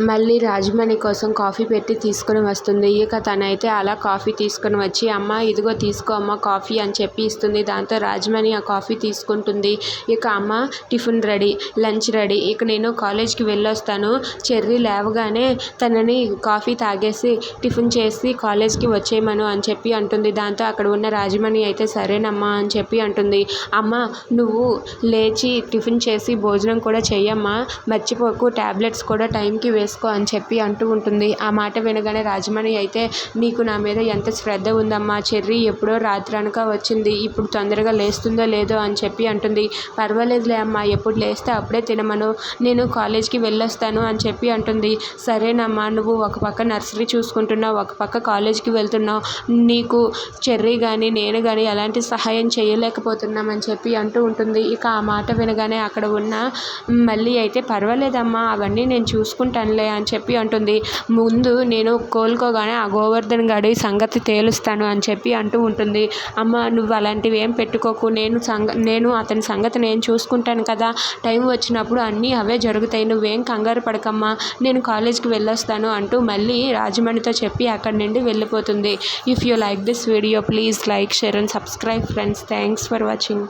మళ్ళీ రాజమణి కోసం కాఫీ పెట్టి తీసుకుని వస్తుంది. ఇక తనైతే అలా కాఫీ తీసుకుని వచ్చి అమ్మ ఇదిగో తీసుకో అమ్మ కాఫీ అని చెప్పి ఇస్తుంది. దాంతో రాజమణి ఆ కాఫీ తీసుకుంటుంది. ఇక అమ్మ టిఫిన్ రెడీ లంచ్ రెడీ. ఇక నేను కాలేజ్కి వెళ్ళొస్తాను. చెర్రీ లేవగానే తనని కాఫీ తాగేసి టిఫిన్ చేసి కాలేజ్కి వచ్చేయమను అని చెప్పి అంటుంది. దాంతో అక్కడ ఉన్న రాజమణి అయితే సరేనమ్మా అని చెప్పి అంటుంది. అమ్మ నువ్వు లేచి టిఫిన్ చేసి భోజనం కూడా చెయ్యమ్మా. మర్చిపోకు ట్యాబ్లెట్స్ కూడా టైంకి చేసుకో అని చెప్పి అంటూ ఉంటుంది. ఆ మాట వినగానే రాజమణి అయితే నీకు నా మీద ఎంత శ్రద్ధ ఉందమ్మా చెర్రీ ఎప్పుడో రాత్రి అనక వచ్చింది. ఇప్పుడు తొందరగా లేస్తుందో లేదో అని చెప్పి అంటుంది. పర్వాలేదులే అమ్మా ఎప్పుడు లేస్తే అప్పుడే తినమను. నేను కాలేజ్కి వెళ్ళొస్తాను అని చెప్పి అంటుంది. సరేనమ్మా నువ్వు ఒక పక్క నర్సరీ చూసుకుంటున్నావు ఒక పక్క కాలేజ్కి వెళ్తున్నావు. నీకు చెర్రీ కానీ నేను కానీ ఎలాంటి సహాయం చేయలేకపోతున్నామని చెప్పి అంటూ ఉంటుంది. ఇక ఆ మాట వినగానే అక్కడ ఉన్న మళ్ళీ అయితే పర్వాలేదమ్మా అవన్నీ నేను చూసుకుంటాను చూసుకుంటానులే అని చెప్పి అంటుంది. ముందు నేను కోలుకోగానే ఆ గోవర్ధన్ గడి సంగతి తేలుస్తాను అని చెప్పి అంటూ ఉంటుంది. అమ్మ నువ్వు అలాంటివి ఏం పెట్టుకోకు. నేను సంగ నేను అతని సంగతి నేను చూసుకుంటాను కదా. టైం వచ్చినప్పుడు అన్నీ అవే జరుగుతాయి. నువ్వేం కంగారు పడకమ్మా. నేను కాలేజ్కి వెళ్ళొస్తాను అంటూ మళ్ళీ రాజమణితో చెప్పి అక్కడి నుండి వెళ్ళిపోతుంది. If you like this video please like share and subscribe friends thanks for watching